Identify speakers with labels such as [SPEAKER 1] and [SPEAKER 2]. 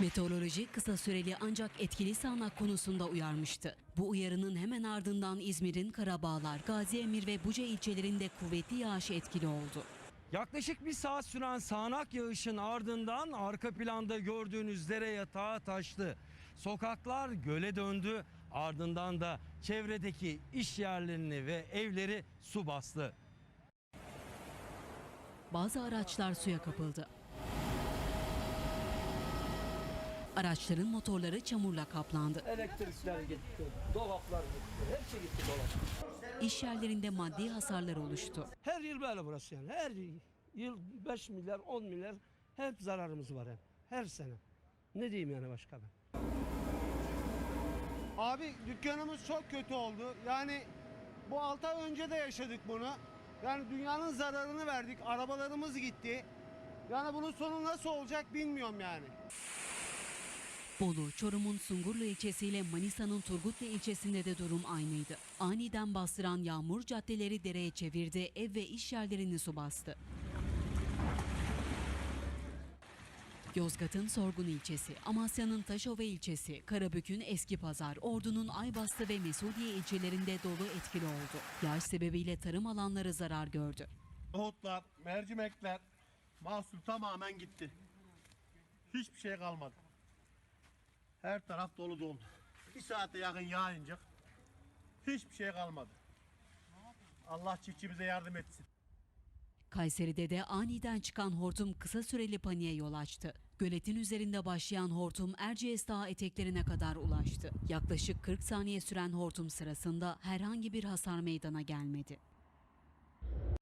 [SPEAKER 1] Meteoroloji kısa süreli ancak etkili sağanak konusunda uyarmıştı. Bu uyarının hemen ardından İzmir'in Karabağlar, Gaziemir ve Buca ilçelerinde kuvvetli yağış etkili oldu.
[SPEAKER 2] Yaklaşık bir saat süren sağanak yağışın ardından arka planda gördüğünüz dere yatağı taştı. Sokaklar göle döndü ardından da çevredeki iş yerlerini ve evleri su bastı.
[SPEAKER 1] Bazı araçlar suya kapıldı. Araçların motorları çamurla kaplandı.
[SPEAKER 2] Elektrikler gitti, dolaplar gitti, hepsi gitti dolap.
[SPEAKER 1] İş yerlerinde maddi hasarlar oluştu.
[SPEAKER 3] Her yıl böyle burası yani. Her yıl 5 milyar, 10 milyar hep zararımız var yani. Her sene. Ne diyeyim yani başka ben?
[SPEAKER 4] Abi dükkanımız çok kötü oldu. Yani bu 6 ay önce de yaşadık bunu. Yani dünyanın zararını verdik. Arabalarımız gitti. Yani bunun sonu nasıl olacak bilmiyorum yani.
[SPEAKER 1] Bolu, Çorum'un Sungurlu ilçesiyle Manisa'nın Turgutlu ilçesinde de durum aynıydı. Aniden bastıran yağmur caddeleri dereye çevirdi, ev ve iş yerlerini su bastı. Yozgat'ın Sorgun ilçesi, Amasya'nın Taşova ilçesi, Karabük'ün Eski Pazar, Ordu'nun Aybastı ve Mesudiye ilçelerinde dolu etkili oldu. Yağış sebebiyle tarım alanları zarar gördü.
[SPEAKER 4] Nohutlar, mercimekler, mahsul tamamen gitti. Hiçbir şey kalmadı. Her taraf dolu doldu. Bir saate yakın yağınca hiçbir şey kalmadı. Allah çiftçimize yardım etsin.
[SPEAKER 1] Kayseri'de de aniden çıkan hortum kısa süreli paniğe yol açtı. Göletin üzerinde başlayan hortum Erciyes Dağı eteklerine kadar ulaştı. Yaklaşık 40 saniye süren hortum sırasında herhangi bir hasar meydana gelmedi.